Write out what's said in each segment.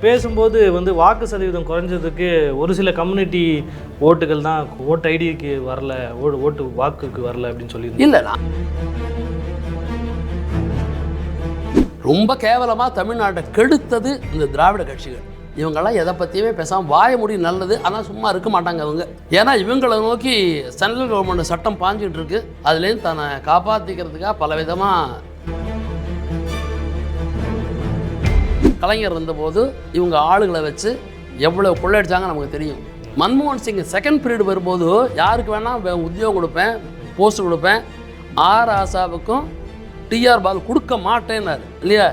பேசும்போது வந்து வாக்கு சதவீதம் குறைஞ்சதுக்கு ஒரு சில கம்யூனிட்டி ஓட்டுகள் தான் ஓட்டு ஐடிக்கு வரல ஓ- ஓட்டு வாக்குக்கு வரல அப்படின்னு சொல்லி இல்லை நான் ரொம்ப கேவலமாக தமிழ்நாட்டை கெடுத்தது இந்த திராவிட கட்சிகள். இவங்கெல்லாம் எதை பற்றியுமே பேசாமல் வாய முடி நல்லது ஆனால் சும்மா இருக்க மாட்டாங்க அவங்க. ஏன்னா இவங்களை நோக்கி சென்ட்ரல் கவர்மெண்ட் சட்டம் பாஞ்சிகிட்டு இருக்கு. அதுலேருந்து தன்னை காப்பாற்றிக்கிறதுக்காக பல விதமாக கலைஞர் இருந்தபோது இவங்க ஆளுகளை வச்சு எவ்வளோ கொள்ளையடிச்சாங்க நமக்கு தெரியும். மன்மோகன் சிங் செகண்ட் பீரியட் வரும்போது யாருக்கு வேணால் உத்தியோகம் கொடுப்பேன் போஸ்ட் கொடுப்பேன். ஆர் ஆசாவுக்கும் டிஆர் பால் கொடுக்க மாட்டேன்னாரு. இல்லையா?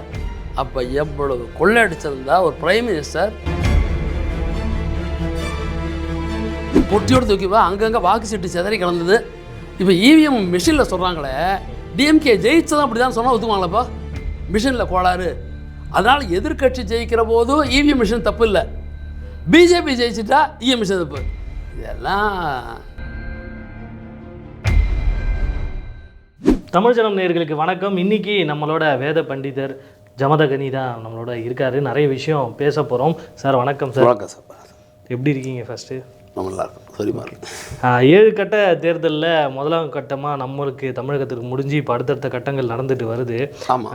அப்போ எவ்வளவு கொள்ளையடிச்சிருந்தா ஒரு பிரைம் மினிஸ்டர் பொட்டியோடு தூக்கிவா அங்கங்கே வாக்கு சீட்டு சிதறி கிடந்தது. இப்போ இவிஎம் மிஷினில் சொல்கிறாங்களே டிஎம்கே ஜெயிச்சதான் அப்படி தான் சொன்னால் ஒத்துக்குவாங்களப்பா மிஷினில் கோளாறு. அதனால் எதிர்க்கட்சி ஜெயிக்கிற போது இவிஎம் மிஷின் தப்பு இல்லை. பிஜேபி ஜெயிச்சிட்டா இஎம் மிஷின் தப்பு. இதெல்லாம் தமிழ் ஜனம் நேயர்களுக்கு வணக்கம். இன்னைக்கு நம்மளோட வேத பண்டிதர் ஜமதகனி தான் நம்மளோட இருக்காரு. நிறைய விஷயம் பேச போகிறோம் சார் வணக்கம் சார். வணக்கம் சார். எப்படி இருக்கீங்க ஃபஸ்ட்டு நல்லா இருக்கும். சரிமா ஏழு கட்ட தேர்தலில் முதலாம் கட்டமாக நம்மளுக்கு தமிழகத்துக்கு முடிஞ்சு இப்போ அடுத்தடுத்த கட்டங்கள் நடந்துட்டு வருது. ஆமாம்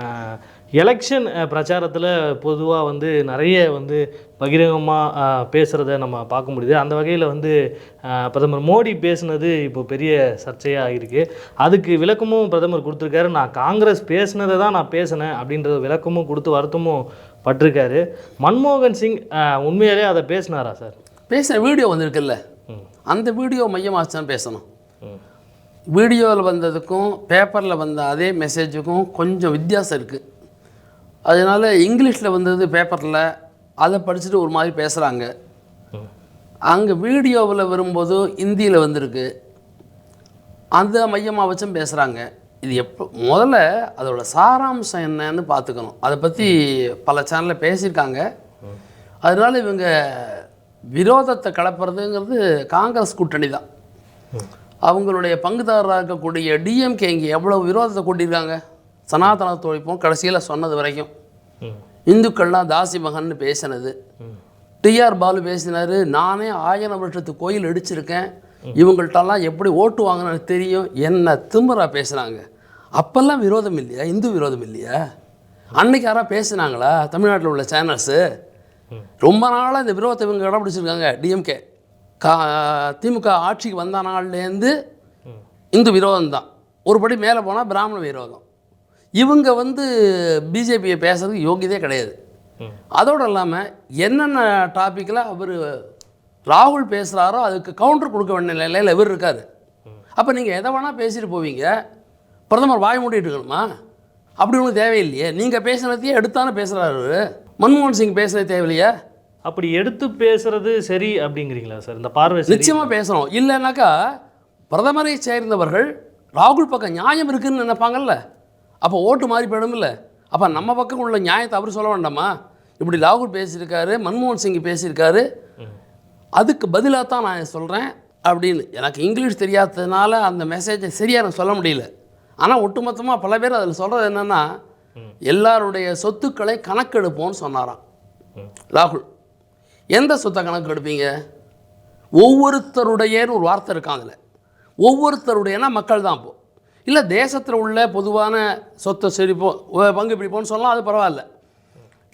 எலெக்ஷன் பிரச்சாரத்தில் பொதுவாக வந்து நிறைய வந்து பகிரங்கமாக பேசுகிறத நம்ம பார்க்க முடியுது. அந்த வகையில் வந்து பிரதமர் மோடி பேசுனது இப்போ பெரிய சர்ச்சையாக இருக்கு. அதுக்கு விளக்கமும் பிரதமர் கொடுத்துருக்காரு. நான் காங்கிரஸ் பேசுனதை தான் நான் பேசினேன் அப்படின்ற விளக்கமும் கொடுத்து வருத்தமும் பட்டிருக்காரு. மன்மோகன் சிங் உண்மையாலே அதை பேசினாரா சார்? பேசுகிற வீடியோ வந்திருக்குல்ல. அந்த வீடியோ தான் பேசணும். வீடியோவில் வந்ததுக்கும் பேப்பரில் வந்த அதே மெசேஜுக்கும் கொஞ்சம் வித்தியாசம் இருக்குது அதனால் இங்கிலீஷில் வந்தது பேப்பரில் அதை படிச்சுட்டு ஒரு மாதிரி பேசுகிறாங்க அங்கே வீடியோவில் வரும்போது ஹிந்தியில் வந்திருக்கு. அந்த மையமாக வச்சும் பேசுகிறாங்க இது எப்போ முதல்ல அதோட சாராம்சம் என்னன்னு பார்த்துக்கணும். அதை பற்றி பல சேனலில் பேசியிருக்காங்க. அதனால இவங்க விரோதத்தை கலப்புறதுங்கிறது காங்கிரஸ் கூட்டணி தான். அவங்களுடைய பங்குதாரராக இருக்கக்கூடிய டிஎம்கே இங்கே எவ்வளோ விரோதத்தை கூட்டியிருக்காங்க? சனாதன தொழிப்பும் கடைசியில் சொன்னது வரைக்கும். இந்துக்கள்லாம் தாசி மகன்னு பேசினது. டிஆர் பாலு பேசினார் நானே ஆயிரம் வருஷத்து கோயில் இடிச்சிருக்கேன். இவங்கள்ட்டெல்லாம் எப்படி ஓட்டு வாங்கினு தெரியும். என்ன திமுறா பேசுனாங்க. அப்போல்லாம் விரோதம் இல்லையா? இந்து விரோதம் இல்லையா? அன்னைக்கு யாராவது பேசுனாங்களா? தமிழ்நாட்டில் உள்ள சேனல்ஸு? ரொம்ப நாளாக இந்த விரோதத்தை இவங்க கடைப்பிடிச்சிருக்காங்க டிஎம்கே கா. திமுக ஆட்சிக்கு வந்த நாள்லேருந்து இந்து விரோதம் தான் ஒருபடி மேலே போனால் பிராமண விரோதம். இவங்க வந்து பிஜேபியை பேசுறதுக்கு யோகியதே கிடையாது. அதோடு இல்லாமல் என்னென்ன டாப்பிக்கில் அவர் ராகுல் பேசுகிறாரோ அதுக்கு கவுண்டர் கொடுக்க வேண்டிய நிலையில் இவர் இருக்கார். அப்போ நீங்கள் எதை வேணால் பேசிட்டு போவீங்க பிரதமர் வாய் மூடிட்டு இருக்கணுமா? அப்படி ஒன்றும் தேவையில்லையே. நீங்கள் பேசுனதையே எடுத்தானே பேசுகிறாரு மன்மோகன் சிங் பேசுனது தேவையில்லையா. அப்படி எடுத்து பேசுறது சரி அப்படிங்கிறீங்களா சார்? இந்த பார்வை நிச்சயமாக பேசணும் இல்லைனாக்கா பிரதமரை சேர்ந்தவர்கள் ராகுல் பக்கம் நியாயம் இருக்குன்னு நினைப்பாங்கல்ல. அப்போ ஓட்டு மாறி போயிடும்ல. அப்போ நம்ம பக்கம் உள்ள நியாயத்தை அவர் சொல்ல வேண்டாமா? இப்படி லாகூர் பேசியிருக்காரு மன்மோகன் சிங் பேசியிருக்காரு. அதுக்கு பதிலாக தான் நான் சொல்கிறேன் அப்படின்னு. எனக்கு இங்கிலீஷ் தெரியாததுனால அந்த மெசேஜை சரியாக நான் சொல்ல முடியல. ஆனால் ஒட்டுமொத்தமாக பல பேர் அதில் சொல்கிறது என்னென்னா எல்லாருடைய சொத்துக்களை கணக்கெடுப்போம்னு சொன்னாராம். ராகுல் எந்த சொத்தை கணக்கு எடுப்பீங்க ஒவ்வொருத்தருடையன்னு ஒரு வார்த்தை இருக்கான் அதில். ஒவ்வொருத்தருடையனா மக்கள் தான் இப்போ. இல்லை தேசத்தில் உள்ள பொதுவான சொத்தை செழிப்போம் பங்கு பிடிப்போம்னு சொல்லலாம் அது பரவாயில்ல.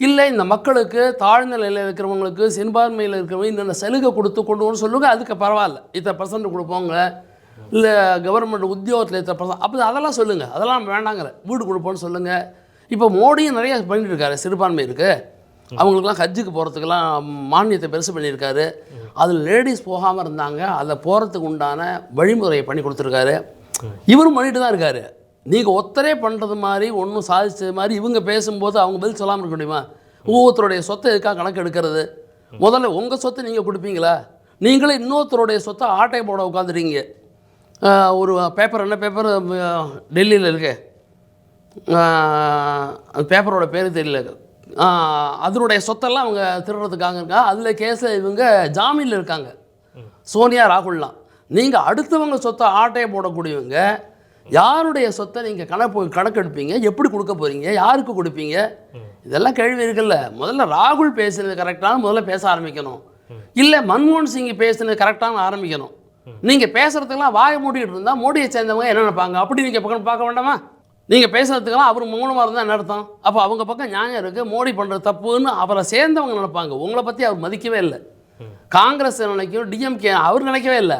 இல்லை இந்த மக்களுக்கு தாழ்ந்த நிலையில் இருக்கிறவங்களுக்கு சிறுபான்மையில் இருக்கிறவங்க இந்த சலுகை கொடுத்து கொண்டு வந்து சொல்லுங்கள் அதுக்கு பரவாயில்ல. இத்தனை பர்சன்ட் கொடுப்போங்க. இல்லை கவர்மெண்ட் உத்தியோகத்தில் இத்தனை பர்சன்ட் அப்போ அதெல்லாம் சொல்லுங்கள் அதெல்லாம் வேண்டாங்கிற. வீடு கொடுப்போம்னு சொல்லுங்கள் இப்போ மோடியும் நிறைய பண்ணிட்டு இருக்காரு சிறுபான்மை இருக்குது அவங்களுக்குலாம் ஹஜ்ஜுக்கு போகிறதுக்கெல்லாம் மானியத்தை பெருசு பண்ணியிருக்காரு. அதில் லேடிஸ் போகாமல் இருந்தாங்க. அதை போகிறதுக்கு உண்டான வழிமுறையை பண்ணி கொடுத்துருக்காரு. இவரும் பண்ணிட்டு தான் இருக்காரு. நீங்கள் ஒத்தரே பண்ணுறது மாதிரி ஒன்றும் சாதிச்சது மாதிரி இவங்க பேசும்போது அவங்க பதில் சொல்லாமல் இருக்க முடியுமா? ஒவ்வொருத்தருடைய சொத்தை எதுக்காக கணக்கு எடுக்கிறது? முதல்ல உங்கள் சொத்தை நீங்கள் கொடுப்பீங்களா? நீங்களே இன்னொருத்தருடைய சொத்தை ஆட்டை போட உட்காந்துறீங்க ஒரு பேப்பர் என்ன பேப்பர் டெல்லியில் இருக்கு. அந்த பேப்பரோட பேர் தெரியல. அதனுடைய சொத்தெல்லாம் அவங்க திருடுறதுக்காக இருக்கா? அதில் கேஸில் இவங்க ஜாமீனில் இருக்காங்க. சோனியா ராகுல்லாம். நீங்கள் அடுத்தவங்க சொத்தை ஆட்டையை போடக்கூடியவங்க யாருடைய சொத்தை நீங்கள் கணக்கு கணக்கெடுப்பீங்க எப்படி கொடுக்க போகிறீங்க யாருக்கு கொடுப்பீங்க? இதெல்லாம் கேள்வி இருக்குல்ல. முதல்ல ராகுல் பேசுனது கரெக்டான முதல்ல பேச ஆரம்பிக்கணும். இல்லை மன்மோகன் சிங் பேசுனது கரெக்டான ஆரம்பிக்கணும். நீங்கள் பேசுகிறதுக்கெல்லாம் வாயை மூடிட்டு இருந்தால் மோடியை சேர்ந்தவங்க என்ன நினைப்பாங்க? அப்படி நீங்கள் பக்கம் பார்க்க வேண்டாமா? நீங்கள் பேசுகிறதுக்கெல்லாம் அவர் மௌனமாக இருந்தால் என்ன அர்த்தம்? அப்போ அவங்க பக்கம் நியாயம் இருக்குது மோடி பண்ணுறது தப்புன்னு அவரை சேர்ந்தவங்க நினைப்பாங்க. உங்களை பற்றி அவர் மதிக்கவே இல்லை. காங்கிரஸ் நினைக்கும் டிஎம்கே அவர் நினைக்கவே இல்லை.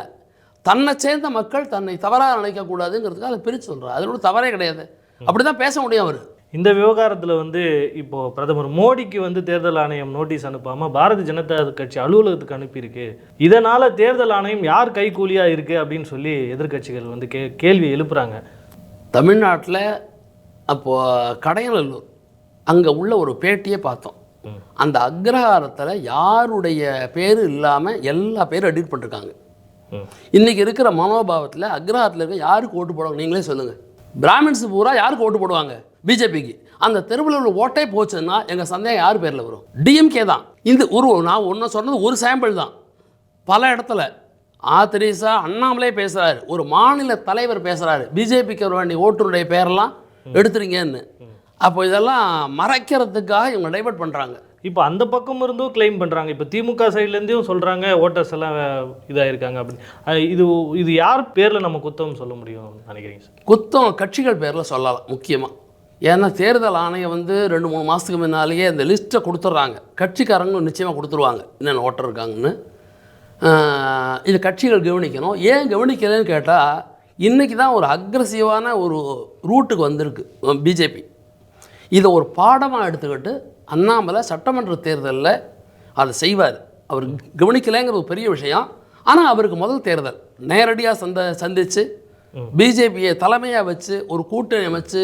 தன்னை சேர்ந்த மக்கள் தன்னை தவறாக நினைக்கக்கூடாதுங்கிறதுக்கு அதை பிரித்து சொல்கிறார் அது ஒன்றும் தவறே கிடையாது. அப்படி தான் பேச முடியும் அவர். இந்த விவகாரத்தில் வந்து இப்போ பிரதமர் மோடிக்கு வந்து தேர்தல் ஆணையம் நோட்டீஸ் அனுப்பாமல் பாரதிய ஜனதா கட்சி அலுவலகத்துக்கு அனுப்பியிருக்கு. இதனால் தேர்தல் ஆணையம் யார் கைக்கூலியாக இருக்குது அப்படின்னு சொல்லி எதிர்க்கட்சிகள் வந்து கே கேள்வி எழுப்புறாங்க. தமிழ்நாட்டில் அப்போது கடையநல்லூர் அங்கே உள்ள ஒரு பேட்டியை பார்த்தோம். அந்த அக்ரஹாரத்தில் யாருடைய பேர் இல்லாமல் எல்லா பேரும் எடிட் பண்ணிருக்காங்க. இன்றைக்கி இருக்கிற மனோபாவத்தில் அக்ரஹாரத்தில் இருக்க யாருக்கு ஓட்டு போடுவாங்க? நீங்களே சொல்லுங்கள் பிராமின்ஸ் பூரா யாருக்கு ஓட்டு போடுவாங்க? பிஜேபிக்கு. அந்த தெருவில் உள்ள ஓட்டே போச்சுன்னா எங்கள் சந்தேகம் யார் பேரில் வரும்? டிஎம்கே தான். இந்த ஒரு நான் ஒன்று சொன்னது ஒரு சாம்பிள் தான். பல இடத்துல. ஆ அண்ணாமலே பேசுகிறாரு ஒரு மாநில தலைவர் பேசுகிறாரு பிஜேபிக்கு வர வேண்டிய ஓட்டுடைய பேரெல்லாம் எடுத்துறீங்கன்னு. அப்போ இதெல்லாம் மறைக்கிறதுக்காக இவங்க டைவெர்ட் பண்ணுறாங்க இப்போ அந்த பக்கம் இருந்தும் கிளைம் பண்ணுறாங்க இப்போ திமுக சைட்லேருந்தும் சொல்கிறாங்க ஓட்டர்ஸ் எல்லாம் இதாகிருக்காங்க அப்படின்னு. இது இது யார் பேரில் நம்ம குத்தம் சொல்ல முடியும் நினைக்கிறீங்க சார்? குத்தம் கட்சிகள் பேரில் சொல்லலாம் முக்கியமாக ஏன்னா தேர்தல் ஆணையம் வந்து ரெண்டு மூணு மாதத்துக்கு முன்னாலேயே இந்த லிஸ்ட்டை கொடுத்துட்றாங்க கட்சிக்காரங்க நிச்சயமாக கொடுத்துருவாங்க. என்னென்ன ஓட்டர் இருக்காங்கன்னு. இது கட்சிகள் கவனிக்கணும். ஏன் கவனிக்கலைன்னு கேட்டால் இன்றைக்கி தான் ஒரு அக்ரஸிவான ஒரு ரூட்டுக்கு வந்திருக்கு பிஜேபி இதை ஒரு பாடமாக எடுத்துக்கிட்டு அண்ணாமலை சட்டமன்ற தேர்தலில் அதை செய்வார். அவர் கவனிக்கலைங்கிற ஒரு பெரிய விஷயம். ஆனால் அவருக்கு முதல் தேர்தல். நேரடியாக சந்த சந்தித்து பிஜேபியை தலைமையாக வச்சு ஒரு கூட்டணி அமைச்சு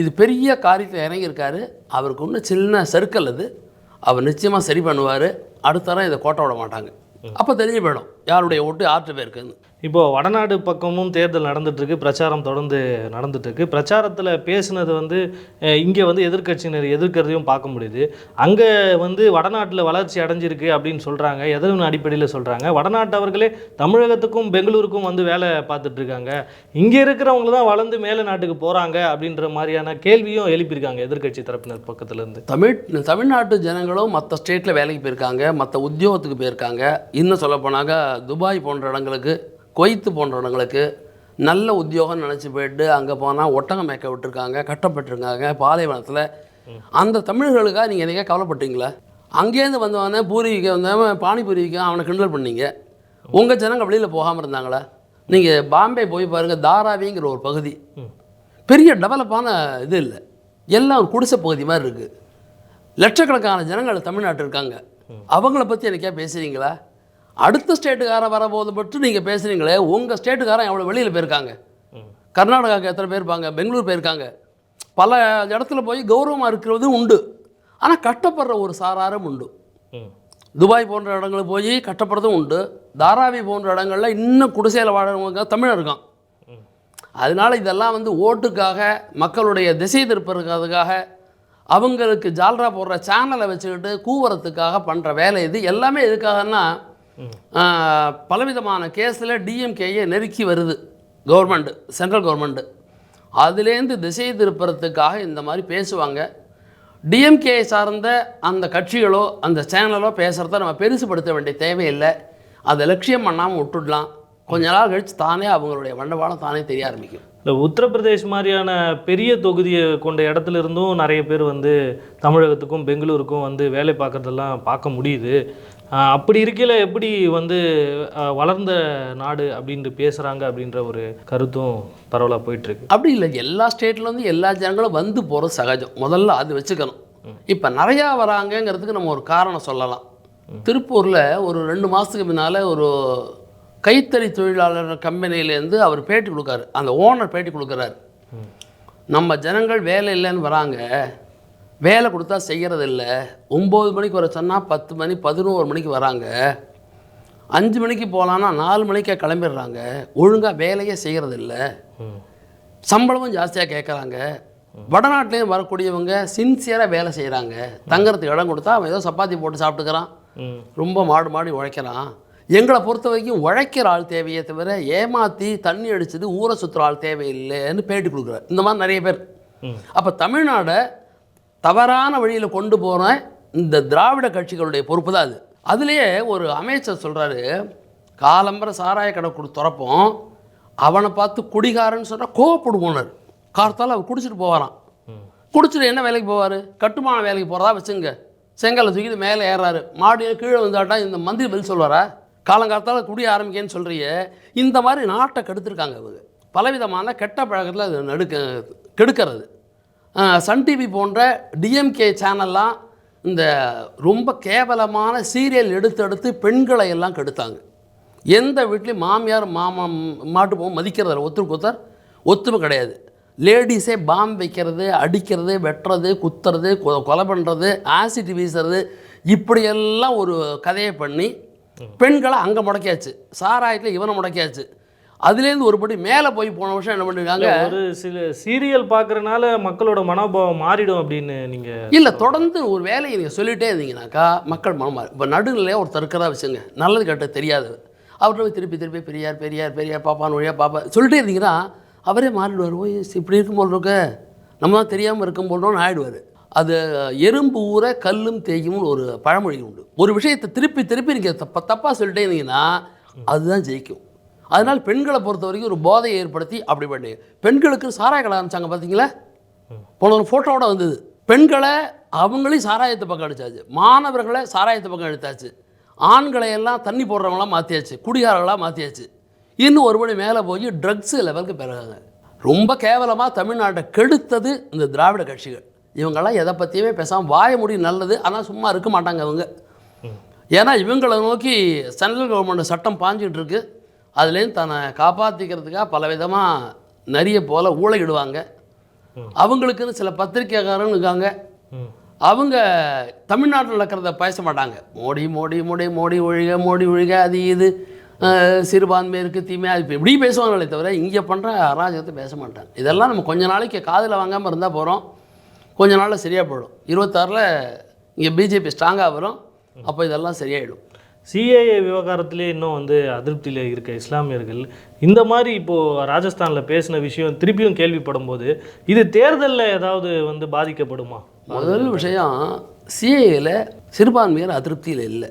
இது பெரிய காரியத்தில் இறங்கியிருக்காரு. அவருக்கு இன்னும் சின்ன சர்க்கிள் அது. அவர் நிச்சயமாக சரி பண்ணுவார். அடுத்த தரம் இதை கோட்டை விட மாட்டாங்க. அப்போ தெரிஞ்சு போயிடும். யாருடைய ஓட்டு யார்கிட்ட போயிருக்குன்னு இப்போது வடநாடு பக்கமும் தேர்தல் நடந்துகிட்ருக்கு பிரச்சாரம் தொடர்ந்து நடந்துகிட்ருக்கு பிரச்சாரத்தில் பேசுனது வந்து இங்கே வந்து எதிர்க்கட்சியினர் எதிர்க்கிறதையும் பார்க்க முடியுது. அங்கே வந்து வடநாட்டில் வளர்ச்சி அடைஞ்சிருக்கு அப்படின்னு சொல்கிறாங்க எதன் அடிப்படையில் சொல்கிறாங்க வடநாட்டவர்களே தமிழகத்துக்கும் பெங்களூருக்கும் வந்து வேலை பார்த்துட்ருக்காங்க இங்கே இருக்கிறவங்க தான் வளர்ந்து மேலே நாட்டுக்கு போகிறாங்க அப்படின்ற மாதிரியான கேள்வியும் எழுப்பியிருக்காங்க எதிர்க்கட்சி தரப்பினர் பக்கத்துலேருந்து. தமிழ் தமிழ்நாட்டு ஜனங்களும் மற்ற ஸ்டேட்டில் வேலைக்கு போயிருக்காங்க மற்ற உத்தியோகத்துக்கு போயிருக்காங்க. இன்னும் சொல்ல போனாக்க துபாய் போன்ற இடங்களுக்கு கொய்த்து போன்ற இடங்களுக்கு நல்ல உத்தியோகம் நினச்சி போயிட்டு அங்கே போனால் ஒட்டகம் மேய்க்க விட்டுருக்காங்க கட்டப்பட்டிருக்காங்க பாலைவனத்தில். அந்த தமிழர்களுக்காக நீங்கள் எதையா கவலைப்பட்டீங்களா? அங்கேருந்து வந்தவனே பூர்வீக வந்தவன் பானிபூரிவிக்க அவனை கிண்டல் பண்ணீங்க. உங்கள் ஜனங்க வெளியில் போகாமல் இருந்தாங்களா? நீங்கள் பாம்பே போய் பாருங்கள் தாராவிங்கிற ஒரு பகுதி. பெரிய டெவலப்பான இது இல்லை. எல்லாம் ஒரு குடிசை பகுதி மாதிரி இருக்குது லட்சக்கணக்கான ஜனங்கள் தமிழ்நாட்டில் இருக்காங்க. அவங்கள பற்றி எனக்கே பேசுகிறீங்களா அடுத்த ஸ்டேட்டுக்காரன் வரபோது மட்டும் நீங்கள் பேசுகிறீங்களே உங்கள் ஸ்டேட்டுக்காரன் எவ்வளோ வெளியில் போயிருக்காங்க? கர்நாடகாவுக்கு எத்தனை பேர் இருப்பாங்க? பெங்களூர் போயிருக்காங்க. பல இடத்துல போய் கௌரவமாக இருக்கிறது உண்டு. ஆனால் கட்டப்படுற ஒரு சாராரும் உண்டு. துபாய் போன்ற இடங்களுக்கு போய் கட்டப்படுறதும் உண்டு. தாராவி போன்ற இடங்கள்ல இன்னும் குடிசையில் வாழறவங்க தமிழர் இருக்கான். அதனால இதெல்லாம் வந்து ஓட்டுக்காக மக்களுடைய திசை திருப்பறதுக்காக அவங்களுக்கு ஜால்ரா போடுற சேனலை வச்சுக்கிட்டு கூவுறதுக்காக பண்ணுற வேலை இது. எல்லாமே எதுக்காகன்னா பலவிதமான கேஸில் டிஎம்கேயை நெருக்கி வருது கவர்மெண்ட்டு சென்ட்ரல் கவர்மெண்ட்டு அதுலேருந்து திசை திருப்புறத்துக்காக இந்த மாதிரி பேசுவாங்க. டிஎம்கே சார்ந்த அந்த கட்சிகளோ அந்த சேனலோ பேசுகிறத நம்ம பெருசுபடுத்த வேண்டிய தேவையில்லை. அதை லட்சியம் பண்ணாமல் விட்டுடலாம். கொஞ்ச நாள் கழித்து தானே அவங்களுடைய வண்டவாளம் தானே தெரிய ஆரம்பிக்கும். இந்த உத்தரப்பிரதேஷ் மாதிரியான பெரிய தொகுதியை கொண்ட இடத்துல இருந்தும் நிறைய பேர் வந்து தமிழகத்துக்கும் பெங்களூருக்கும் வந்து வேலை பார்க்குறதெல்லாம் பார்க்க முடியுது. அப்படி இருக்கையில் எப்படி வந்து வளர்ந்த நாடு அப்படின்ட்டு பேசுகிறாங்க அப்படின்ற ஒரு கருத்தும் பரவலாக போயிட்டுருக்கு. அப்படி இல்லை எல்லா ஸ்டேட்லேருந்து எல்லா ஜனங்களும் வந்து போகிறது சகஜம். முதல்ல அது வச்சுக்கணும். இப்போ நிறையா வராங்கங்கிறதுக்கு நம்ம ஒரு காரணம் சொல்லலாம். திருப்பூரில் ஒரு ரெண்டு மாதத்துக்கு முன்னால் ஒரு கைத்தறி தொழிலாளர் கம்பெனிலேருந்து அவர் பேட்டி கொடுக்காரு. அந்த ஓனர் பேட்டி கொடுக்குறாரு. நம்ம ஜனங்கள் வேலை இல்லைன்னு வராங்க. வேலை கொடுத்தா செய்கிறது இல்லை ஒம்பது மணிக்கு வர சொன்னால் பத்து மணி பதினோரு மணிக்கு வராங்க. அஞ்சு மணிக்கு போகலான்னா நாலு மணிக்கே கிளம்பிடுறாங்க. ஒழுங்காக வேலையே செய்கிறது இல்லை ம். சம்பளமும் ஜாஸ்தியாக கேட்குறாங்க வடநாட்டிலையும் வரக்கூடியவங்க சின்சியராக வேலை செய்கிறாங்க தங்கறதுக்கு இடம் கொடுத்தா அவன் ஏதோ சப்பாத்தி போட்டு சாப்பிட்டுக்கிறான். ரொம்ப மாடு மாடி உழைக்கிறான். எங்களை பொறுத்த வரைக்கும் உழைக்கிற ஆள் தேவையே தவிர ஏமாற்றி தண்ணி அடிச்சது ஊரை சுற்றுற ஆள் தேவையில்லைன்னு பேட்டி கொடுக்குறாரு. இந்த மாதிரி நிறைய பேர். அப்போ தமிழ்நாடை தவறான வழியில் கொண்டு போகிற இந்த திராவிட கட்சிகளுடைய பொறுப்பு தான் அது. அதுலேயே ஒரு அமைச்சர் சொல்கிறாரு காலம்பர சாராய கடை கொடு திறப்போம். அவனை பார்த்து குடிகாரன்னு சொன்னால் கோவப்படுவோனர் கார்த்தால் அவர் குடிச்சிட்டு போவாராம். குடிச்சிட்டு என்ன வேலைக்கு போவார்? கட்டுமான வேலைக்கு போகிறதா வச்சுங்க. செங்கலை தூக்கிட்டு மேலே ஏறாரு மாடியில் கீழே வந்தாட்டா இந்த மந்திரி பதில் சொல்வாரா? காலங்காலத்தால் குடிய ஆரம்பிக்கேன்னு சொல்கிறிய இந்த மாதிரி நாட்டை கெடுத்துருக்காங்க இவங்க பலவிதமான கெட்ட பழக்கத்தில் அது நடுக்க கெடுக்கிறது. சன் டிவி போன்ற டிஎம்கே சேனல்லாம் இந்த ரொம்ப கேவலமான சீரியல் எடுத்து எடுத்து பெண்களை எல்லாம் கெடுத்தாங்க. எந்த வீட்லேயும் மாமியார் மாமா மாட்டு போகும் மதிக்கிறதில்ல. ஒருத்தருக்கு ஒருத்தர் ஒத்துமை கிடையாது. லேடிஸே பாம் வைக்கிறது அடிக்கிறது வெட்டுறது குத்துறது கொ- கொலை பண்ணுறது ஆசிட் வீசுறது இப்படியெல்லாம் ஒரு கதையை பண்ணி பெண்களை அங்கே முடக்கியாச்சு. சாராயத்தில் இவனை முடக்கியாச்சு. அதுலேருந்து ஒருபடி மேலே போய் போன வருஷம் என்ன பண்ணிருக்காங்க? ஒரு சில சீரியல் பார்க்கறனால மக்களோட மனோபாவம் மாறிடும் அப்படின்னு நீங்க இல்லை தொடர்ந்து ஒரு வேலையை நீங்கள் சொல்லிட்டே இருந்தீங்கனாக்கா மக்கள் மனம் மாறும். இப்போ நடுநிலையாக ஒருத்தர் இருக்கிறதா வச்சுங்க நல்லது கெட்ட தெரியாது. அவர்கிட்ட போய் திருப்பி திருப்பி பெரியார் பெரியார் பெரியார் பாப்பான் வழியாக பாப்பா சொல்லிட்டே இருந்தீங்கன்னா அவரே மாறிடுவார். ஓய் இப்படி இருக்கும் போல் இருக்க. நம்ம தான் தெரியாமல் இருக்கும் போலோன்னு ஆயிடுவார். அது எறும்பு ஊற கல்லும் தேயும்னு ஒரு பழமொழி உண்டு. ஒரு விஷயத்தை திருப்பி திருப்பி நீங்கள் தப்ப தப்பாக சொல்லிட்டே இருந்தீங்கன்னா அதுதான் ஜெயிக்கும். அதனால் பெண்களை பொறுத்த வரைக்கும் ஒரு போதையை ஏற்படுத்தி அப்படி பண்ணி. பெண்களுக்கு சாராய கடை ஆரம்பிச்சாங்க பார்த்தீங்களா? போன ஒரு ஃபோட்டோவோட வந்தது. பெண்களை அவங்களையும் சாராயத்தை பக்கம் அடித்தாச்சு மாணவர்களை சாராயத்தை பக்கம் எடுத்தாச்சு ஆண்களை எல்லாம் தண்ணி போடுறவங்களாம் மாற்றியாச்சு குடிகாரர்களாக மாற்றியாச்சு இன்னும் ஒருபடி மேலே போய் ட்ரக்ஸு லெவலுக்கு பிறகுங்க ரொம்ப கேவலமாக தமிழ்நாட்டை கெடுத்தது இந்த திராவிட கட்சிகள். இவங்கெல்லாம் எதை பற்றியுமே பேசாமல் வாய முடி நல்லது. ஆனால் சும்மா இருக்க மாட்டாங்க அவங்க ஏன்னா இவங்களை நோக்கி சென்ட்ரல் கவர்மெண்ட் சட்டம் பாஞ்சிகிட்டு இருக்குது அதுலேருந்து தன்னை காப்பாற்றிக்கிறதுக்காக பல விதமாக நிறைய போல ஊழையிடுவாங்க. அவங்களுக்குன்னு சில பத்திரிக்கைக்காரங்க இருக்காங்க. அவங்க தமிழ்நாட்டில் நடக்கிறத பேச மாட்டாங்க. மோடி மோடி மோடி மோடி ஒழிக மோடி ஒழிக அது இது. அஹ், சிறுபான்மையிற்கு தீமை அது இப்ப இப்படி பேசுவாங்களே தவிர இங்கே பண்ணுற அராஜகத்தை பேச மாட்டாங்க. இதெல்லாம் நம்ம கொஞ்ச நாளைக்கு காதில் வாங்காமல் இருந்தால் போகிறோம் கொஞ்ச நாளில் சரியாக போயிடும். இருபத்தாறில் இங்கே பிஜேபி ஸ்ட்ராங்காக வரும். அப்போ இதெல்லாம் சரியாயிடும். சிஏஏ விவகாரத்திலே இன்னும் வந்து அதிருப்தியில் இருக்க இஸ்லாமியர்கள். இந்த மாதிரி இப்போது ராஜஸ்தானில் பேசின விஷயம் திருப்பியும் கேள்விப்படும் போது இது தேர்தலில் ஏதாவது வந்து பாதிக்கப்படுமா? முதல் விஷயம் சிஏல சிறுபான்மையர் அதிருப்தியில் இல்லை.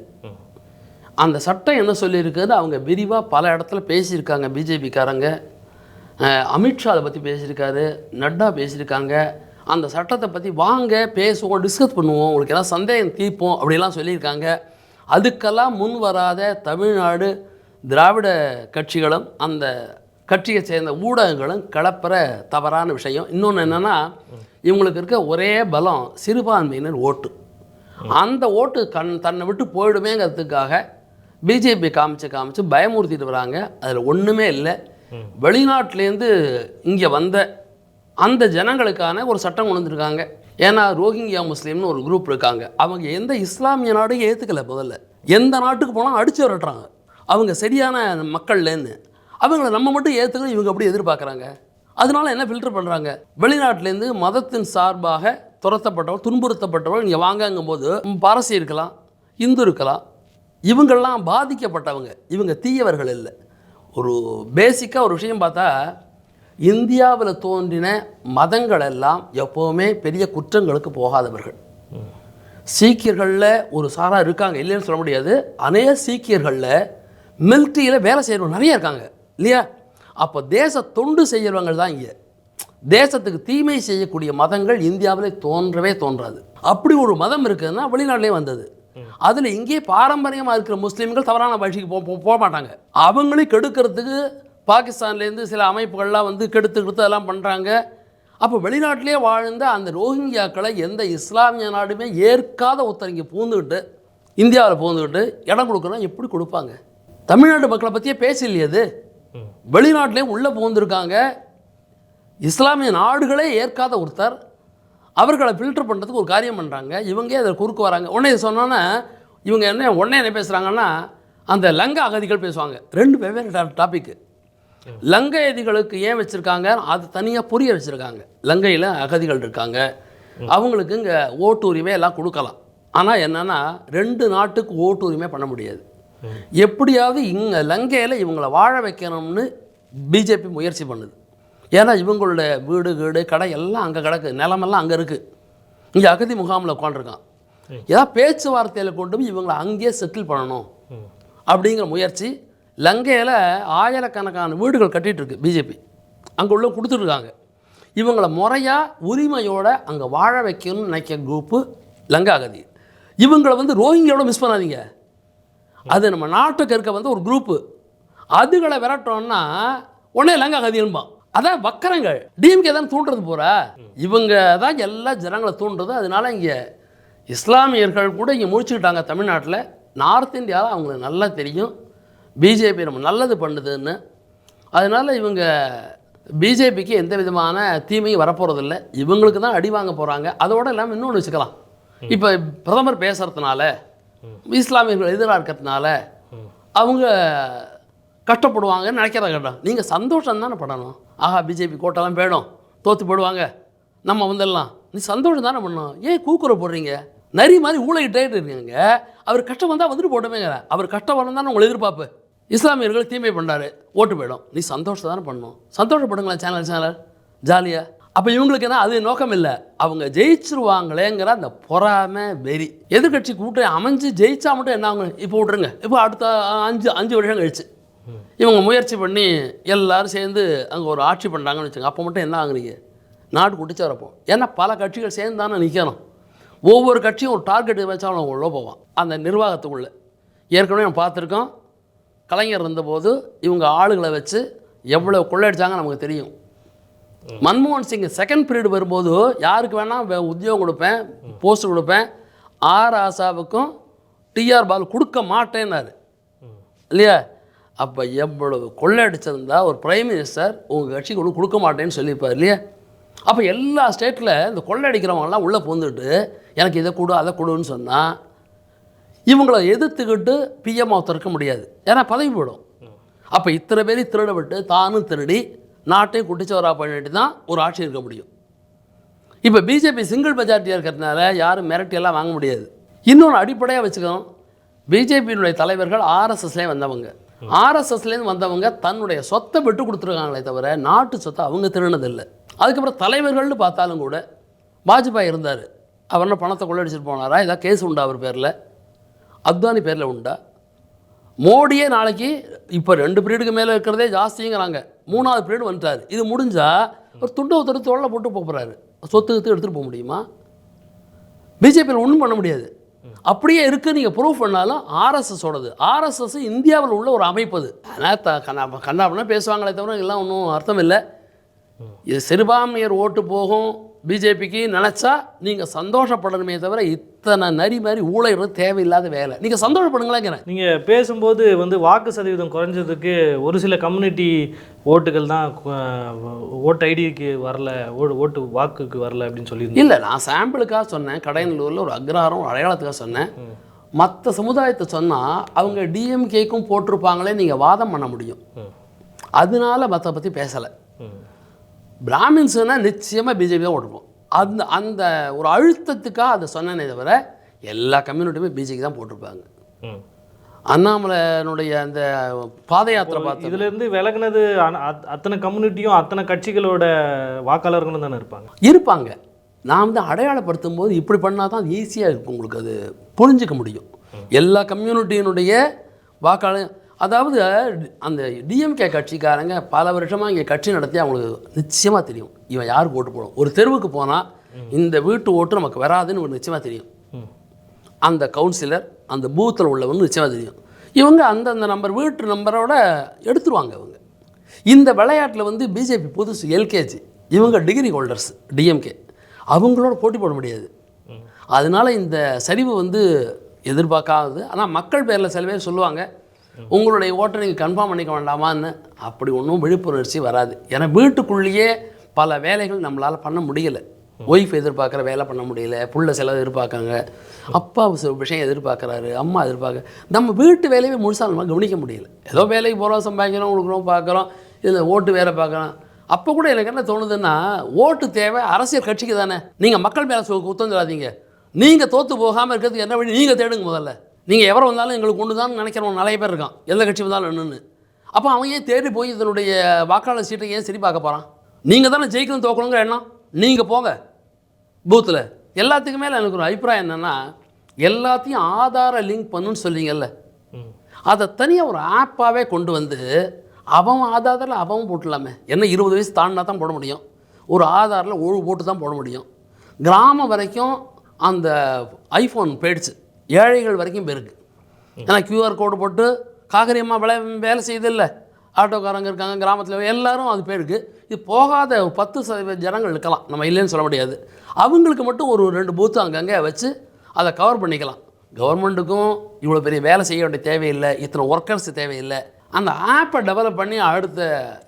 அந்த சட்டம் என்ன சொல்லியிருக்கிறது அவங்க விரிவாக பல இடத்துல பேசியிருக்காங்க பிஜேபிக்காரங்க அமித்ஷா அதை பற்றி பேசியிருக்காரு நட்டா பேசியிருக்காங்க. அந்த சட்டத்தை பற்றி வாங்க பேசுவோம் டிஸ்கஸ் பண்ணுவோம் உங்களுக்கு எல்லாம் சந்தேகம் தீர்ப்போம் அப்படிலாம் சொல்லியிருக்காங்க. அதுக்கெல்லாம் முன் வராத தமிழ்நாடு திராவிட கட்சிகளும் அந்த கட்சியை சேர்ந்த ஊடகங்களும் கலப்புற தவறான விஷயம். இன்னொன்று என்னென்னா இவங்களுக்கு இருக்க ஒரே பலம் சிறுபான்மையினர் ஓட்டு. அந்த ஓட்டு கண் தன்னை விட்டு போயிடுமேங்கிறதுக்காக பிஜேபி காமிச்சு காமிச்சு பயமுறுத்திட்டு வராங்க. அதில் ஒன்றுமே இல்லை. வெளிநாட்டிலேருந்து இங்கே வந்த அந்த ஜனங்களுக்கான ஒரு சட்டம் கொண்டு வந்திருக்காங்க. ஏன்னா ரோஹிங்கியா முஸ்லீம்னு ஒரு குரூப் இருக்காங்க. அவங்க எந்த இஸ்லாமிய நாடும் ஏற்றுக்கலை முதல்ல. எந்த நாட்டுக்கு போனால் அடித்து விரட்டுறாங்க. அவங்க சரியான மக்கள்லேருந்து. அவங்கள நம்ம மட்டும் ஏற்றுக்கணும் இவங்க அப்படி எதிர்பார்க்குறாங்க? அதனால என்ன ஃபில்டர் பண்ணுறாங்க வெளிநாட்டிலேருந்து மதத்தின் சார்பாக துரத்தப்பட்டவர் துன்புறுத்தப்பட்டவர் இங்கே வாங்கங்கும் போது பாரசி இருக்கலாம் இந்து இருக்கலாம் இவங்கெல்லாம் பாதிக்கப்பட்டவங்க. இவங்க தீயவர்கள் இல்லை. ஒரு பேசிக்காக ஒரு விஷயம் பார்த்தா இந்தியாவில் தோன்றின மதங்கள் எல்லாம் எப்போவுமே பெரிய குற்றங்களுக்கு போகாதவர்கள். சீக்கியர்களில் ஒரு சாரா இருக்காங்க இல்லைன்னு சொல்ல முடியாது. அநேக சீக்கியர்களில் மில்ட்ரியில் வேலை செய்கிறவங்க நிறைய இருக்காங்க இல்லையா? அப்போ தேச தொண்டு செய்கிறவங்க தான் இங்கே. தேசத்துக்கு தீமை செய்யக்கூடிய மதங்கள் இந்தியாவில் தோன்றவே தோன்றாது. அப்படி ஒரு மதம் இருக்குதுன்னா வெளிநாட்டிலே வந்தது. அதில் இங்கே பாரம்பரியமாக இருக்கிற முஸ்லீம்கள் தவறான வழிக்கு போக மாட்டாங்க. அவங்களையும் கெடுக்கிறதுக்கு பாகிஸ்தான்லேருந்து சில அமைப்புகள்லாம் வந்து கெடுத்து கெடுத்து அதெல்லாம் பண்ணுறாங்க அப்போ வெளிநாட்டிலே வாழ்ந்த அந்த ரோஹிங்கியாக்களை எந்த இஸ்லாமிய நாடுமே ஏற்காத ஒருத்தர் இங்கே பூந்துக்கிட்டு இந்தியாவில் பூந்துக்கிட்டு இடம் கொடுக்குறோம் எப்படி கொடுப்பாங்க? தமிழ்நாட்டு மக்களை பற்றியே பேசலையே அது. வெளிநாட்டிலே உள்ளே பூந்துருக்காங்க. இஸ்லாமிய நாடுகளே ஏற்காத ஒருத்தர். அவர்களை ஃபில்டர் பண்ணுறதுக்கு ஒரு காரியம் பண்ணுறாங்க இவங்க அதில் குறுக்கு வராங்க. உடனே சொன்னோன்னே இவங்க என்ன உடனே என்ன பேசுகிறாங்கன்னா அந்த லங்க அகதிகள் பேசுவாங்க. ரெண்டு வெவ்வேறு டாபிக்கு லங்க அகதிகளுக்கு ஏன் வச்சுருக்காங்க? அது தனியாக புரிய வச்சுருக்காங்க. லங்கையில் அகதிகள் இருக்காங்க. அவங்களுக்கு இங்கே ஓட்டு உரிமை எல்லாம் கொடுக்கலாம். ஆனால் என்னென்னா ரெண்டு நாட்டுக்கு ஓட்டு உரிமை பண்ண முடியாது. எப்படியாவது இங்கே லங்கையில் இவங்களை வாழ வைக்கணும்னு பிஜேபி முயற்சி பண்ணுது. ஏன்னா இவங்களோட வீடு வீடு கடை எல்லாம் அங்கே கிடக்கு. நிலமெல்லாம் அங்கே இருக்குது இங்கே அகதி முகாமில் உட்காந்துருக்கான் ஏதாவது பேச்சுவார்த்தையில் கொண்டு போய் இவங்களை அங்கேயே செட்டில் பண்ணணும். அப்படிங்கிற முயற்சி லங்கையில் ஆயிரக்கணக்கான வீடுகள் கட்டிகிட்ருக்கு பிஜேபி அங்கே உள்ள கொடுத்துட்ருக்காங்க இவங்களை முறையாக உரிமையோடு அங்கே வாழ வைக்கணும்னு நினைக்கிற குரூப்பு லங்கா அகதி இவங்களை வந்து ரோஹிங்கியோட மிஸ் பண்ணாதீங்க. அது நம்ம நாட்டுக்கு இருக்க வந்து ஒரு குரூப்பு அதுகளை விரட்டோம்னா உடனே லங்கா அகதின்பான் அதான் வக்கரங்கள். டிஎம்கே தான் தூண்டுறது போகிற இவங்க தான் எல்லா ஜனங்களை தூண்டுறது. அதனால இங்கே இஸ்லாமியர்கள் கூட இங்கே முடிச்சுக்கிட்டாங்க தமிழ்நாட்டில். நார்த் இந்தியாவில் அவங்களுக்கு நல்லா தெரியும். பிஜேபி நம்ம நல்லது பண்ணுதுன்னு. அதனால் இவங்க பிஜேபிக்கு எந்த விதமான தீமையும் வரப்போகிறதில்ல இவங்களுக்கு தான் அடி வாங்க போகிறாங்க அதோட இல்லாமல் இன்னொன்று வச்சுக்கலாம். இப்போ பிரதமர் பேசுகிறதுனால இஸ்லாமியர்கள் எதிராக இருக்கிறதுனால அவங்க கஷ்டப்படுவாங்கன்னு நினைக்கிறாங்க நீங்கள் சந்தோஷம் தானே படணும் ஆஹா பிஜேபி கோட்டெல்லாம் வேணும். தோற்று போடுவாங்க. நம்ம வந்துடலாம். நீ சந்தோஷம் தானே பண்ணணும். ஏன் கூக்குற போடுறீங்க? நரி மாதிரி ஊழையிட்டே இருக்கீங்க. அவர் கஷ்டம் வந்தால் வந்துட்டு போட்டுமேங்க அவர் கஷ்டம் வரணும் தானே உங்களை எதிர்பார்ப்பு. இஸ்லாமியர்கள் தீமை பண்ணார் ஓட்டு போயிடும். நீ சந்தோஷம் தானே பண்ணணும். சந்தோஷப்படுங்களேன் சேனல் சேனல் ஜாலியாக அப்போ இவங்களுக்கு என்ன? அது நோக்கம் இல்லை. அவங்க ஜெயிச்சிருவாங்களேங்கிற அந்த பொறாமை வெறி. எதிர்கட்சி கூட்டம் அமைஞ்சு ஜெயிச்சா மட்டும் என்ன ஆகும்? இப்போ விட்ருங்க இப்போ அடுத்த அஞ்சு அஞ்சு வருஷம் கழிச்சு. இவங்க முயற்சி பண்ணி எல்லாரும் சேர்ந்து அங்கே ஒரு ஆட்சி பண்ணுறாங்கன்னு வச்சுங்க அப்போ மட்டும் என்ன ஆகுறீங்க? நாடு குட்டிச்சு வரப்போம் ஏன்னா பல கட்சிகள் சேர்ந்து தானே நிற்கணும் ஒவ்வொரு கட்சியும் ஒரு டார்கெட் வச்சாலும் உள்ளே உள்ள போவான். அந்த நிர்வாகத்துக்குள்ளே. ஏற்கனவே நம்ம பார்த்துருக்கோம். கலைஞர் இருந்தபோது இவங்க ஆளுகளை வச்சு எவ்வளோ கொள்ளையடிச்சாங்க நமக்கு தெரியும். மன்மோகன் சிங் செகண்ட் பீரியட் வரும்போது யாருக்கு வேணால் உத்தியோகம் கொடுப்பேன் போஸ்ட் கொடுப்பேன். ஆர் ஆசாவுக்கும் டிஆர் பால் கொடுக்க மாட்டேன்னாரு. இல்லையா? அப்போ எவ்வளவு கொள்ளையடிச்சிருந்தா ஒரு பிரைம் மினிஸ்டர் உங்கள் கட்சிக்கு ஒன்றும் கொடுக்க மாட்டேன்னு சொல்லியிருப்பார் இல்லையா? அப்போ எல்லா ஸ்டேட்டில் இந்த கொள்ளையடிக்கிறவங்கலாம் உள்ளே புகுந்துட்டு எனக்கு இதை கொடு அதை கொடுன்னு சொன்னால் இவங்களை எதிர்த்துக்கிட்டு பிஎம் இருக்க முடியாது. ஏன்னா பதவி போயிடும். அப்போ இத்தனை பேரையும் திருட விட்டு தானும் திருடி நாட்டையும் குட்டிச்சவராக பண்ணிட்டு தான் ஒரு ஆட்சி இருக்க முடியும். இப்போ பிஜேபி சிங்கிள் மெஜாரிட்டியாக இருக்கிறதுனால யாரும் மிரட்டியெல்லாம் வாங்க முடியாது. இன்னொன்று அடிப்படையாக வச்சுக்கணும். பிஜேபியினுடைய தலைவர்கள் ஆர்எஸ்எஸ்லேயே வந்தவங்க. ஆர்எஸ்எஸ்லேருந்து வந்தவங்க தன்னுடைய சொத்தை விட்டு கொடுத்துருக்காங்களே தவிர நாட்டு சொத்தை அவங்க திருடினதில்லை. அதுக்கப்புறம் தலைவர்கள்னு பார்த்தாலும் கூட வாஜ்பாய் இருந்தார். அவர் என்ன பணத்தை கொள்ளடிச்சிட்டு போனாரா? ஏதாவது கேஸ் உண்டா அவர் பேரில்? அத்வானி பேரில் உண்டா? மோடியே நாளைக்கு இப்போ ரெண்டு பீரியடுக்கு மேலே இருக்கிறதே ஜாஸ்திங்கிறாங்க. மூணாவது பீரியட் வந்துட்டார். இது முடிஞ்சால் ஒரு துண்டு ஒருத்தர் தோளில் போட்டு போக போகிறாரு சொத்து எடுத்துகிட்டு போக முடியுமா? பிஜேபியில் ஒன்றும் பண்ண முடியாது. அப்படியே இருக்குது நீங்கள் ப்ரூவ் பண்ணாலும் ஆர்எஸ்எஸோடது ஆர்எஸ்எஸ் இந்தியாவில் உள்ள ஒரு அமைப்பு அது. ஆனால் த கண்ணா கண்ணாபண்ணா பேசுவாங்களே தவிர எல்லாம் ஒன்றும் அர்த்தம் இல்லை. இது சிறுபான்மையர் ஓட்டு போகும். பிஜேபிக்கு நினச்சா நீங்கள் சந்தோஷப்படணுமே தவிர இத்தனை நரி மாதிரி ஊழையிறது தேவையில்லாத வேலை. நீங்கள் சந்தோஷப்படுங்களேங்கிறேன். நீங்கள் பேசும்போது வந்து வாக்கு சதவீதம் குறைஞ்சதுக்கு ஒரு சில கம்யூனிட்டி ஓட்டுகள் தான் ஓட்டு ஐடிக்கு வரல ஓட்டு ஓட்டு வாக்குக்கு வரல அப்படின்னு சொல்லியிருந்தீங்க. இல்லை நான் சாம்பிளுக்காக சொன்னேன். கடையனூரில் ஒரு அக்ரஹாரம் அடையாளத்துக்காக சொன்னேன். மற்ற சமுதாயத்தை சொன்னால் அவங்க டிஎம்கேக்கும் போட்டிருப்பாங்களே நீங்கள் வாதம் பண்ண முடியும். அதனால மற்ற பற்றி பேசலை. ம். பிராமின்ஸ்னா நிச்சயமாக பிஜேபி தான் ஓட்டுப்போம் அந்த அந்த ஒரு அழுத்தத்துக்காக அதை சொன்னேனே தவிர எல்லா கம்யூனிட்டியுமே பிஜேபி தான் போட்டிருப்பாங்க. அண்ணாமலையினுடைய அந்த பாத யாத்திரை பார்த்து இதுல இருந்து விலகுனது அத்தனை கம்யூனிட்டியும் அத்தனை கட்சிகளோட வாக்காளர்களும் தானே இருப்பாங்க? இருப்பாங்க. நான் வந்து அடையாளப்படுத்தும் போது இப்படி பண்ணால் தான் ஈஸியாக இருக்கும். உங்களுக்கு அது புரிஞ்சுக்க முடியும். எல்லா கம்யூனிட்டியினுடைய வாக்காளர் அதாவது அந்த டிஎம்கே கட்சிக்காரங்க பல வருஷமாக இங்கே கட்சி நடத்தி அவங்களுக்கு நிச்சயமாக தெரியும். இவன் யாருக்கு ஓட்டு போடும் ஒரு தெருவுக்கு போனால் இந்த வீட்டு ஓட்டு நமக்கு வராதுன்னு ஒரு நிச்சயமாக தெரியும். அந்த கவுன்சிலர் அந்த பூத்தில் உள்ளவங்க நிச்சயமாக தெரியும். இவங்க அந்தந்த நம்பர் வீட்டு நம்பரோட எடுத்துருவாங்க இவங்க. இந்த விளையாட்டில் வந்து பிஜேபி புதுசு எல்கேஜி இவங்க டிகிரி ஹோல்டர்ஸ் டிஎம்கே அவங்களோட போட்டி போட முடியாது. அதனால இந்த சரிவு வந்து எதிர்பார்க்காதது. ஆனால் மக்கள் பேரில் சில பேர் சொல்லுவாங்க உங்களுடைய ஓட்டை நீங்கள் கன்ஃபார்ம் பண்ணிக்க வேண்டாமான்னு அப்படி ஒன்றும் விழிப்புணர்ச்சி வராது. ஏன்னா வீட்டுக்குள்ளேயே பல வேலைகள் நம்மளால் பண்ண முடியலை. ஒய்ஃப் எதிர்பார்க்குற வேலை பண்ண முடியல. புள்ள செலவு எதிர்பார்க்காங்க. அப்பா விஷயம் எதிர்பார்க்குறாரு. அம்மா எதிர்பார்க்க நம்ம வீட்டு வேலையை முழுசாக நம்ம கவனிக்க முடியல. ஏதோ வேலைக்கு போகிறோம் சம்பாதிக்கிறோம் கொடுக்குறோம் பார்க்குறோம் இதில் ஓட்டு வேலை பார்க்குறோம் அப்போ கூட எனக்கு என்ன தோணுதுன்னா ஓட்டு தேவை அரசியல் கட்சிக்கு தானே. நீங்கள் மக்கள் மேலே குத்தம் சொல்லாதீங்க நீங்கள் தோற்று போகாமல் இருக்கிறதுக்கு என்ன வழி? நீங்கள் தேடுங்க முதல்ல. நீங்கள் எவரை வந்தாலும் எங்களுக்கு ஒன்று தான் நினைக்கிறவங்க நிறைய பேர் இருக்கான். எந்த கட்சி வந்தாலும் என்னன்னு அப்போ அவன் ஏன் தேடி போய் இதனுடைய வாக்காளர் சீட்டை ஏன் சரி பார்க்க போகிறான் நீங்கள் தானே ஜெயிக்கணும் தோக்கணுங்கிற எண்ணம்? நீங்கள் போங்க. பூத்தில் எல்லாத்துக்கு மேலே எனக்கு ஒரு அபிப்பிராயம் என்னென்னா எல்லாத்தையும் ஆதார லிங்க் பண்ணுன்னு சொல்றீங்கல்ல. ம். அதை தனியாக ஒரு ஆப்பாகவே கொண்டு வந்து அவன் ஆதாரில் அவன் போட்டுடலாமே. என்ன இருபது வயசு தாண்டினா தான் போட முடியும். ஒரு ஆதாரில் ஒரு போட்டு தான் போட முடியும். கிராமம் வரைக்கும் அந்த ஐஃபோன் போயிடுச்சு. ஏழைகள் வரைக்கும் போயிருக்கு. ஏன்னா கியூஆர் கோடு போட்டு காகரியமாக வேலை வேலை செய்யுதில்ல ஆட்டோக்காரங்க இருக்காங்க கிராமத்தில் எல்லோரும் அது போயிருக்கு. இது போகாத பத்து சதவீத ஜனங்கள் இருக்கலாம். நம்ம இல்லைன்னு சொல்ல முடியாது. அவங்களுக்கு மட்டும் ஒரு ரெண்டு பூத்து அங்கங்கே வச்சு அதை கவர் பண்ணிக்கலாம். கவர்மெண்ட்டுக்கும் இவ்வளோ பெரிய வேலை செய்ய வேண்டிய தேவையில்லை. இத்தனை ஒர்க்கர்ஸ் தேவையில்லை. அந்த ஆப்பை டெவலப் பண்ணி அடுத்த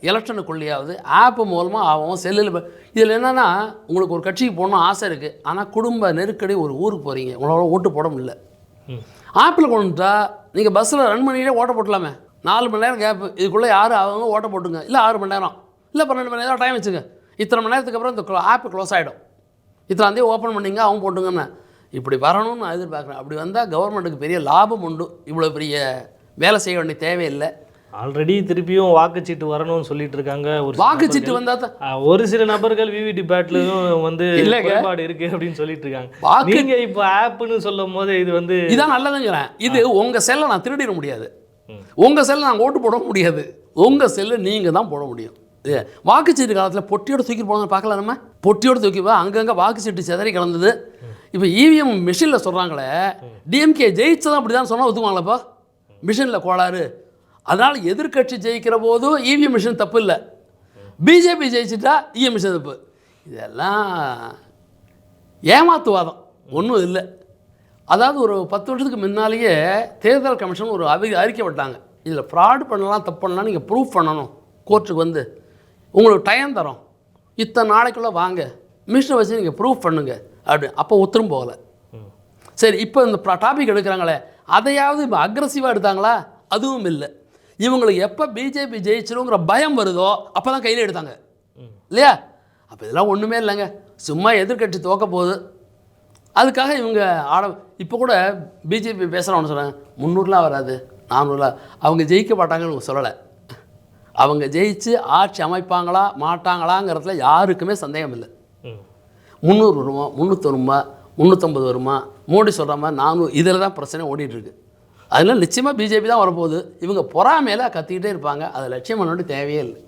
எலெக்ஷனுக்குள்ளேயாவது ஆப் மூலமாக அவன் செல்லில் இதில் என்னென்னா உங்களுக்கு ஒரு கட்சிக்கு போகணும் ஆசை இருக்குது ஆனால் குடும்ப நெருக்கடி ஒரு ஊருக்கு போகிறீங்க உங்களால் ஓட்டு போட முடியல. ஆப்பில் கொண்டுட்டா நீங்கள் பஸ்ஸில் ரன் பண்ணிட்டே ஓட்ட போட்டலாமே. நாலு மணி நேரம் கேப்பு இதுக்குள்ளே யார் அவங்க ஓட்ட போட்டுங்க. இல்லை ஆறு மணி நேரம். இல்லை பன்னெண்டு மணி நேரம் டைம் வச்சுங்க. இத்தனை மணி நேரத்துக்கு அப்புறம் இந்த ஆப்பு க்ளோஸ் ஆகிடும் இத்தனாந்தே ஓப்பன் பண்ணிங்க அவங்க போட்டுங்கன்னு இப்படி வரணும்னு நான் எதிர்பார்க்குறேன். அப்படி வந்தால் கவர்மெண்ட்டுக்கு பெரிய லாபம் உண்டு. இவ்வளோ பெரிய வேலை செய்ய வேண்டிய தேவையில்லை. ஆல்ரெடி திருப்பியும் வாக்குச்சீட்டு வரணும்னு சொல்லிட்டு இருக்காங்க ஒரு வாக்குச்சீட்டு. வந்தால் தான் ஒரு சில நபர்கள் விவிடி பேட்லயும் வந்து. குறைபாடு இருக்கு அப்படின்னு சொல்லிட்டு இருக்காங்க நீங்க இப்போ ஆப்னு சொல்லும் போது இது வந்து இதான் நல்லதுங்கிறேன். இது உங்கள் செல்லை நான் திருடிட முடியாது. ம். உங்கள் செல்லை நான் ஓட்டு போட முடியாது. உங்கள் செல்லை நீங்கள் தான் போட முடியும். வாக்குச்சீட்டு காலத்தில் பொட்டியோட தூக்கி போனதை பார்க்கல நம்ம? பொட்டியோட தூக்கி போ அங்கங்கே வாக்குச்சீட்டு சிதறி கிடந்தது. இப்போ இவிஎம் மிஷினில் சொல்கிறாங்களே டிஎம்கே ஜெயிச்சதான் அப்படி தான் சொன்னால் ஒத்துக்குவாங்களப்பா மிஷினில் கோளாறு. அதனால் எதிர்க்கட்சி ஜெயிக்கிற போதும் இவிஎம் மிஷின் தப்பு இல்லை பிஜேபி ஜெயிச்சிட்டா இஎம் மிஷின் தப்பு. இதெல்லாம் ஏமாத்துவாதம். ஒன்றும் இல்லை. அதாவது ஒரு பத்து வருஷத்துக்கு முன்னாலேயே தேர்தல் கமிஷன் ஒரு அறி அறிக்கை விட்டாங்க. இதில் ஃப்ராட் பண்ணலாம் தப்பு பண்ணலாம் நீங்கள் ப்ரூஃப் பண்ணணும். கோர்ட்டுக்கு வந்து. உங்களுக்கு டைம் தரோம். இத்தனை நாளைக்குள்ளே வாங்க. மிஷினை வச்சு நீங்கள் ப்ரூஃப் பண்ணுங்க. அப்படி அப்போ ஒத்துரும் போகலை. சரி இப்போ இந்த டாபிக் எடுக்கிறாங்களே. அதையாவது இப்போ அக்ரஸிவாக எடுத்தாங்களா? அதுவும் இல்லை. இவங்களுக்கு எப்போ பிஜேபி ஜெயிச்சிருங்கிற பயம் வருதோ அப்போ தான் கையில் எடுத்தாங்க. இல்லையா? அப்போ இதெல்லாம் ஒன்றுமே இல்லைங்க. சும்மா எதிர்க்கட்சி துவக்க போகுது. அதுக்காக இவங்க ஆட இப்போ கூட பிஜேபி பேசுகிறவனு சொல்கிறாங்க முந்நூறுலாம் வராது நானூறுலாம். அவங்க ஜெயிக்க மாட்டாங்கன்னு சொல்லலை. அவங்க ஜெயிச்சு ஆட்சி அமைப்பாங்களா மாட்டாங்களாங்கிறதுல யாருக்குமே சந்தேகம் இல்லை. முந்நூறு வருமா முந்நூற்றி வருமா முந்நூற்றம்பது வருமா மோடி சொல்கிற மாதிரி நானூறு இதில் தான் பிரச்சனை ஓடிட்டு இருக்கு. அதனால் நிச்சயமாக பிஜேபி தான் வரப்போகுது. இவங்க பொறாமையில் கத்திக்கிட்டே இருப்பாங்க. அது லட்சியம் பண்ண வேண்டிய தேவையே இல்லை.